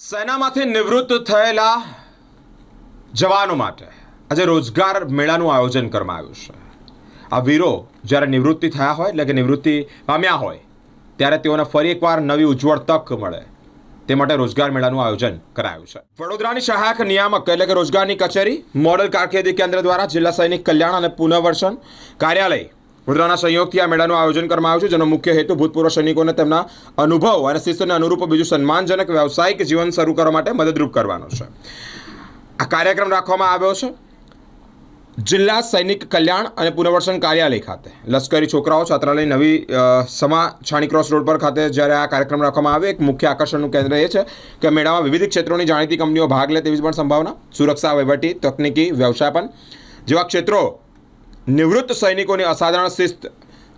સેનામાંથી નિવૃત્ત થયેલા જવાનો માટે આજે રોજગાર મેળાનું આયોજન કરવામાં આવ્યું છે. આ વીરો જ્યારે નિવૃત્તિ થયા હોય, એટલે કે નિવૃત્તિ પામ્યા હોય, ત્યારે તેઓને ફરી એકવાર નવી ઉજ્જવળ તક મળે. તે માટે રોજગાર મેળાનું આયોજન કરાયું છે. વડોદરાની સહાયક નિયામક એટલે કે રોજગારની કચેરી, મોડલ કારકિર્દી કેન્દ્ર દ્વારા જિલ્લા સૈનિક કલ્યાણ અને પુનર્વસન કાર્યાલય વડોદરાના સંયોગથી આ મેળાનું આયોજન કરવામાં આવ્યું છે, જેનો મુખ્ય હેતુ ભૂતપૂર્વ સૈનિકોને તેમના અનુભવ અને શિસ્તને અનુરૂપ બીજું સન્માનજનક વ્યવસાયિક જીવન શરૂ કરવા માટે મદદરૂપ કરવાનો છે. આ કાર્યક્રમ રાખવામાં આવ્યો છે. જિલ્લા સૈનિક કલ્યાણ અને પુનર્વસન કાર્યાલય ખાતે. લશ્કરી છોકરાઓ છાત્રાલય નવી સમા છાણી ક્રોસ રોડ પર ખાતે જ્યારે આ કાર્યક્રમ રાખવામાં આવ્યો, એક મુખ્ય આકર્ષણનું કેન્દ્ર એ છે કે મેળામાં વિવિધ ક્ષેત્રોની જાણીતી કંપનીઓ ભાગ લે તેવી પણ સંભાવના. સુરક્ષા, વહીવટી, તકનીકી વ્યવસાયપન જેવા ક્ષેત્રો નિવૃત્ત સૈનિકોની અસાધારણ શિસ્ત,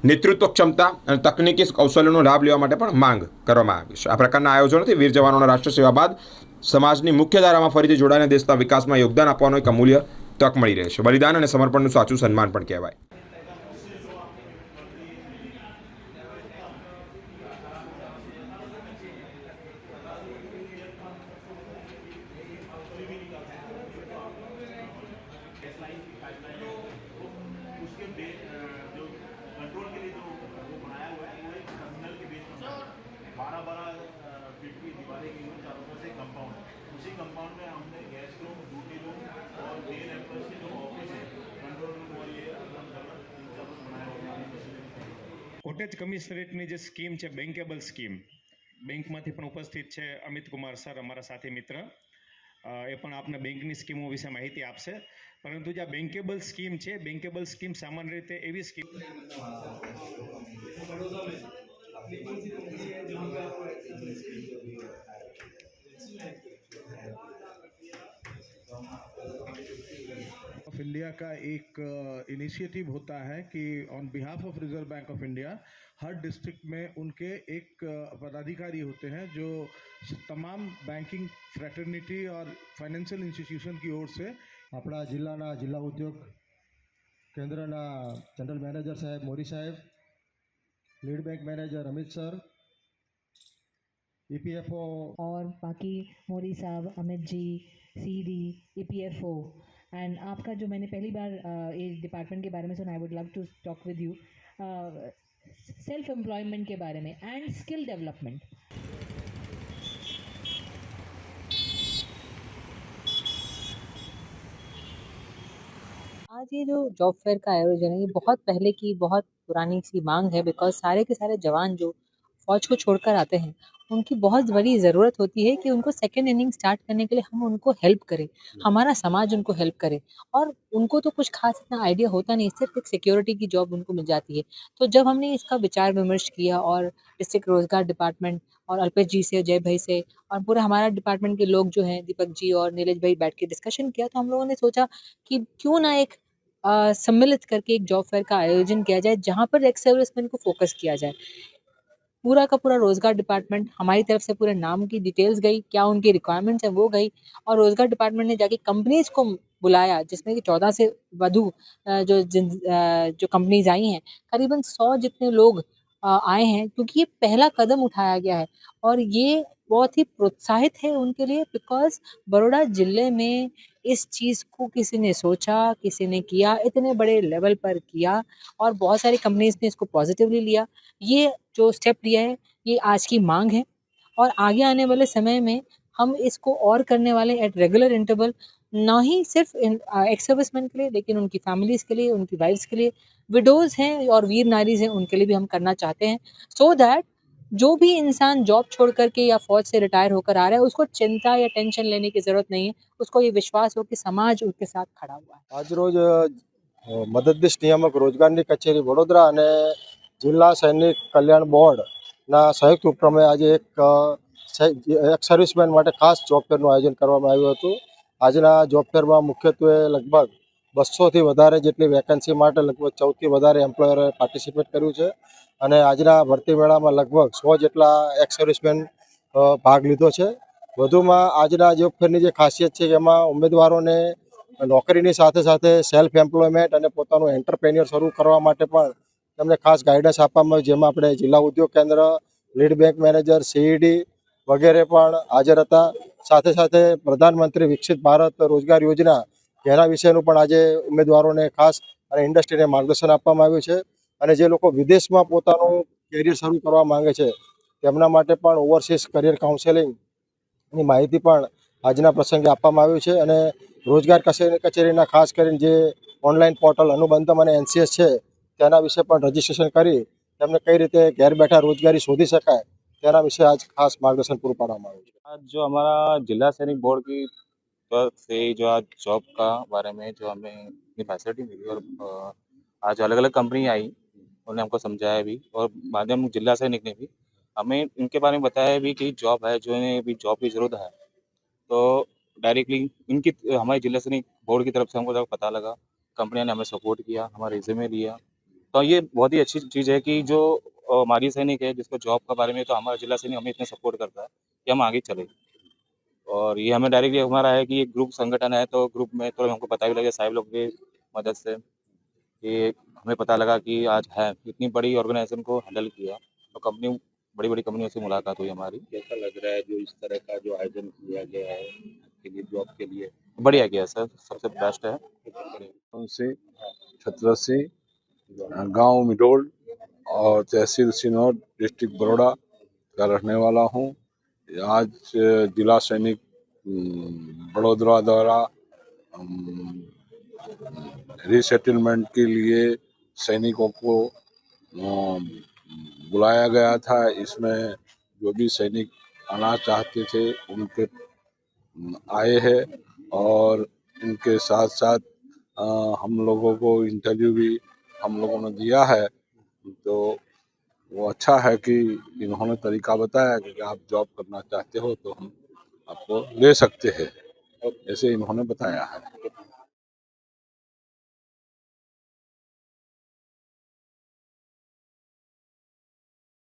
નેતૃત્વ ક્ષમતા અને તકનીકી કૌશલ્યનો લાભ લેવા માટે પણ માંગ કરવામાં આવી છે. આ પ્રકારના આયોજનોથી વીર જવાનોના રાષ્ટ્ર સેવા બાદ સમાજની મુખ્ય ધારામાં ફરીથી જોડાઈને દેશના વિકાસમાં યોગદાન આપવાનો એક અમૂલ્ય તક મળી રહે છે. બલિદાન અને સમર્પણનું સાચું સન્માન પણ કહેવાય. કોટેજ કમિશનરેટની જે સ્કીમ છે બેન્કેબલ સ્કીમ, બેંકમાંથી પણ ઉપસ્થિત છે અમિત કુમાર સર, અમારા સાથી મિત્ર. એ પણ આપને બેંકની સ્કીમો વિશે માહિતી આપશે. પરંતુ જે આ બેન્કેબલ સ્કીમ છે બેન્કેબલ સ્કીમ સામાન્ય રીતે એવી સ્કીમ ऑफ इंडिया का एक इनिशिएटिव होता है कि on behalf of Reserve Bank of India her district में उनके एक अ, पदाधिकारी होते हैं जो तमाम बैंकिंग फ्रेटर्निटी और फाइनेंशियल इंस्टीट्यूशन की ओर से આપણા જિલ્લાના જિલ્લા ઉદ્યોગ કેન્દ્રના જનરલ મેનેજર સાહેબ મોરી સાહેબ lead bank manager Amit sir EPFO और बाकी मोदी साहब Amit ji C D E P F O and आपका जो मैंने पहली बार इस डिपार्टमेंट के बारे में सुना I would love to talk with you self employment के बारे में एंड स्किल डेवलपमेंट आज ये जो जॉब फेयर का आयोजन है, ये बहुत पहले की, बहुत पुरानी सी मांग है बिकॉज़ सारे के सारे जवान जो फौज को छोड़कर आते हैं। उनकी बहुत बड़ी ज़रूरत होती है कि उनको सेकेंड इनिंग स्टार्ट करने के लिए हम उनको हेल्प करें। हमारा समाज उनको हेल्प करे। और उनको तो कुछ खास इतना आइडिया होता नहीं सिर्फ़ एक सिक्योरिटी की जॉब उनको मिल जाती है। तो जब हमने इसका विचार विमर्श किया और डिस्ट्रिक्ट रोज़गार डिपार्टमेंट और अल्पेश जी से जय भाई से और पूरा हमारा डिपार्टमेंट के लोग जो हैं दीपक जी और नीलेश भाई बैठ के डिस्कशन किया तो हम लोगों ने सोचा कि क्यों ना एक सम्मिलित करके एक जॉब फेयर का आयोजन किया जाए जहाँ पर एक्स सर्विसमैन को फोकस किया जाए। पूरा का पूरा रोज़गार डिपार्टमेंट हमारी तरफ़ से पूरे नाम की डिटेल्स गई, क्या उनकी रिक्वायरमेंट्स है वो गई और रोज़गार डिपार्टमेंट ने जाके कंपनीज़ को बुलाया, जिसमें कि चौदह से वधु जो जिन जो कंपनीज़ आई हैं, करीबन सौ जितने लोग आए हैं, क्योंकि ये पहला कदम उठाया गया है और ये बहुत ही प्रोत्साहित है उनके लिए बिकॉज़ बड़ोड़ा ज़िले में इस चीज़ को किसी ने सोचा, किसी ने किया, इतने बड़े लेवल पर किया और बहुत सारी कंपनीज़ ने इसको पॉजिटिवली लिया। ये जो स्टेप लिया है, ये आज की मांग है और आगे आने वाले समय में हम इसको और करने वाले एट रेगुलर इंटरवल ना ही सिर्फ़ एक्स सर्विसमैन के लिए, लेकिन उनकी फैमिलीज़ के लिए, उनकी वाइफ्स के लिए। विडोज़ हैं और वीर नारीज़ हैं, उनके लिए भी हम करना चाहते हैं। सो so दैट जो भी इंसान जॉब छोड़ करके या फौज से रिटायर होकर आ रहा है उसको चिंता या टेंशन लेने की ज़रूरत नहीं है उसको ये विश्वास हो कि समाज उनके साथ खड़ा हुआ है આજરોજ અ, મદદનીશ નિયામક રોજગારની કચેરી વડોદરા અને જિલ્લા સૈનિક કલ્યાણ બોર્ડના સંયુક્ત ઉપક્રમે આજે એક અ, સે- એક સર્વિસમેન માટે ખાસ જોબ ફેરનું આયોજન કરવામાં આવ્યું હતું આજના જોબ ફેરમાં મુખ્યત્વે લગભગ બસોથી વધારે જેટલી વેકેન્સી માટે લગભગ ચૌદથી વધારે એમ્પ્લોયરે પાર્ટિસિપેટ કર્યું છે અને આજના ભરતી મેળામાં લગભગ સો જેટલા એક્સ ભાગ લીધો છે. વધુમાં આજના જોબ ફેરની જે ખાસિયત છે એમાં ઉમેદવારોને નોકરીની સાથે સાથે સેલ્ફ એમ્પ્લોયમેન્ટ અને પોતાનું એન્ટરપ્રેન્યોર શરૂ કરવા માટે પણ તેમને ખાસ ગાઈડન્સ આપવામાં આવ્યું જેમાં આપણે જિલ્લા ઉદ્યોગ કેન્દ્ર લીડ બેંક મેનેજર સીઈડી વગેરે પણ હાજર હતા. સાથે સાથે પ્રધાનમંત્રી વિકસિત ભારત રોજગાર યોજના જેના વિશેનું પણ આજે ઉમેદવારોને ખાસ અને ઇન્ડસ્ટ્રીને માર્ગદર્શન આપવામાં આવ્યું છે. અને જે લોકો વિદેશમાં પોતાનું કેરિયર શરૂ કરવા માંગે છે, તેમના માટે પણ ઓવરસીઝ કરિયર કાઉન્સેલિંગની માહિતી પણ આજના પ્રસંગે આપવામાં આવ્યું છે. અને રોજગાર કચેરીના ખાસ કરીને જે ઓનલાઈન પોર્ટલ અનુબંધમ અને એનસીએસ છે, તેના વિશે પણ રજીસ્ટ્રેશન કરી તેમને કઈ રીતે ઘેર બેઠા રોજગારી શોધી શકાય, તેના વિશે આજ ખાસ માર્ગદર્શન પૂરું પાડવામાં આવ્યું છે. आज જો અમારા જિલ્લા सैनिक બોર્ડ की तरफ से जो आज जॉब का बारे में जो हमें इतनी फैसिलिटी मिली और उन्होंने हमको समझाया भी और माध्यम जिला सैनिक ने भी। हमें इनके बारे में बताया भी कि जॉब है, जो इन्हें भी जॉब की ज़रूरत है। तो डायरेक्टली इनकी, हमारे जिला सैनिक बोर्ड की तरफ़ से हमको पता लगा कंपनी ने हमें सपोर्ट किया, हमारा रिज्यूमे लिया। तो ये बहुत ही अच्छी चीज़ है कि जो हमारी सैनिक है, जिसको जॉब के बारे में तो हमारा जिला सैनिक हमें इतने सपोर्ट करता है कि हम आगे चले। और ये हमें डायरेक्टली हमारा है कि एक ग्रुप संगठन है तो ग्रुप में तो हमको पता भी लगे, साहिब लोग की मदद से। कि हमें पता लगा कि आज है। इतनी बड़ी ऑर्गेनाइजेशन को हैंडल किया तो कंपनी बड़ी बड़ी कंपनियों से मुलाकात हुई हमारी। कैसा लग रहा है जो इस तरह का जो आयोजन किया गया है आपके लिए जॉब के लिए? बढ़िया किया सर सबसे बेस्ट है। से छत्रसी गाँव मिडोल और तहसील सिनौर डिस्ट्रिक्ट बड़ोड़ा का रहने वाला हूँ। आज जिला सैनिक बड़ोदरा द्वारा रिसेटलमेंट के लिए सैनिकों को बुलाया गया था। इसमें जो भी सैनिक आना चाहते थे, उनके आए हैं और इनके साथ साथ हम लोगों को इंटरव्यू भी हम लोगों ने दिया है। तो वो अच्छा है कि इन्होंने तरीका बताया कि आप जॉब करना चाहते हो तो हम आपको ले सकते हैं। ऐसे इन्होंने बताया है।